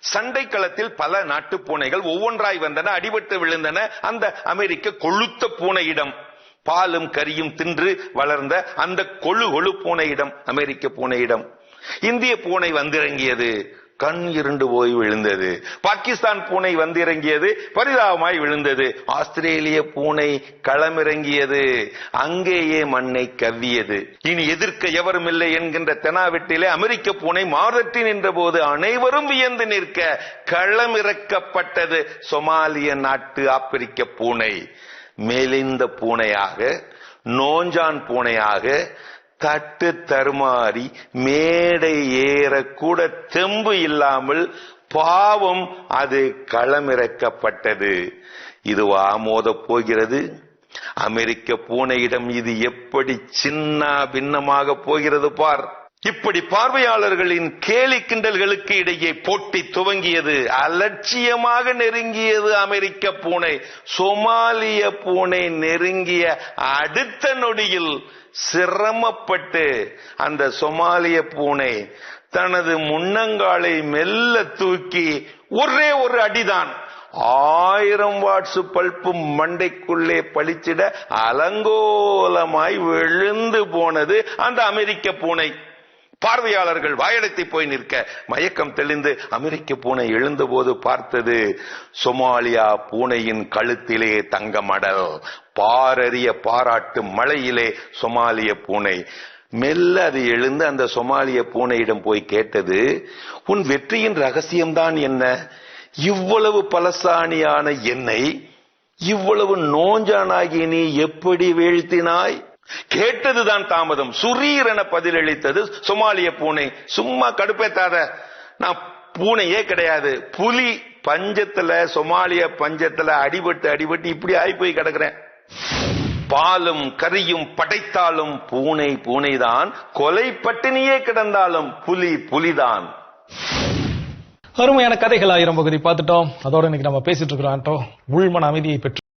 சண்டை களத்தில் பல நாட்டு பூனைகள் ஒவ்வொன்றாய் வந்தன அடிபட்டு விழுந்தன. அந்த அமெரிக்க கொழுத்த பூனையிடம் பாலும் கரியும் தின்று வளர்ந்த அந்த கொழு கொழு பூனையிடம் அமெரிக்க பூனையிடம் இந்திய பூனை வந்திறங்கியது. கண் இருண்டு போய் விழுந்தது. பாகிஸ்தான் பூனை வந்திறங்கியது பரிதாபமாய் விழுந்தது. ஆஸ்திரேலிய பூனை களமிறங்கியது. அங்கேயே மண்ணை கவ்வியது. இனி எதிர்க்க எவரும் இல்லை என்கின்ற தெனாவெட்டிலே அமெரிக்க பூனை மாரட்டி நின்ற போது அனைவரும் வியந்து நிற்க களமிறக்கப்பட்டது சொமாலிய நாட்டு ஆப்பிரிக்க பூனை. மெலிந்த பூனையாக நோஞ்சான் பூனையாக தட்டு தருமாறி மேடை ஏறக்கூட தெம்பு இல்லாமல் பாவம் அது களமிறக்கப்பட்டது. இதுவா மோதப் போகிறது? அமெரிக்க பூனையிடம் இது எப்படி சின்ன பின்னமாக போகிறது பார்? இப்படி பார்வையாளர்களின் கேலி கிண்டல்களுக்கு இடையே போட்டி துவங்கியது. அலட்சியமாக நெருங்கியது அமெரிக்க பூனை. சோமாலிய பூனை நெருங்கிய அடுத்த நொடியில் சிரமப்பட்டு அந்த சோமாலிய பூனை தனது முன்னங்காலை மெல்ல தூக்கி ஒரே ஒரு அடிதான். ஆயிரம் வாட்ஸ் பல்பு மண்டைக்குள்ளே பளிச்சிட அலங்கோலமாய் விழுந்து போனது அந்த அமெரிக்க பூனை. பார்வையாளர்கள் வாயடைத்து போய் நிற்க மயக்கம் தெளிந்து அமெரிக்க பூனை எழுந்தபோது பார்த்தது சொமாலியா பூனையின் கழுத்திலே தங்க மடல் பாரறிய பாராட்டு மழையிலே சொமாலிய பூனை. மெல்ல அது எழுந்து அந்த சொமாலிய பூனையிடம் போய் கேட்டது உன் வெற்றியின் ரகசியம்தான் என்ன? இவ்வளவு பலசாணியான என்னை இவ்வளவு நோஞ்சானாகி நீ எப்படி வீழ்த்தினாய்? கேட்டதுதான் தாமதம். சுரீரென பதிலளித்தது சொமாலிய பூனை. சும்மா கடுப்பேத்தாத. நான் பூனையே கிடையாது. புலி பஞ்சத்துல சொமாலிய பஞ்சத்துல அடிபட்டு அடிபட்டு இப்படி ஆகி போய் கிடக்குறேன். பாலும் கரியும் படைத்தாலும் பூனை பூனைதான். கொலை பட்டினியே கிடந்தாலும் புலி புலிதான். அருமையான கதைகள் ஆயிரம் பகுதி. பார்த்துட்டோம். அதோட இன்னைக்கு நம்ம பேசிட்டு இருக்கிறோம். உள்மன அமைதியை பெற்று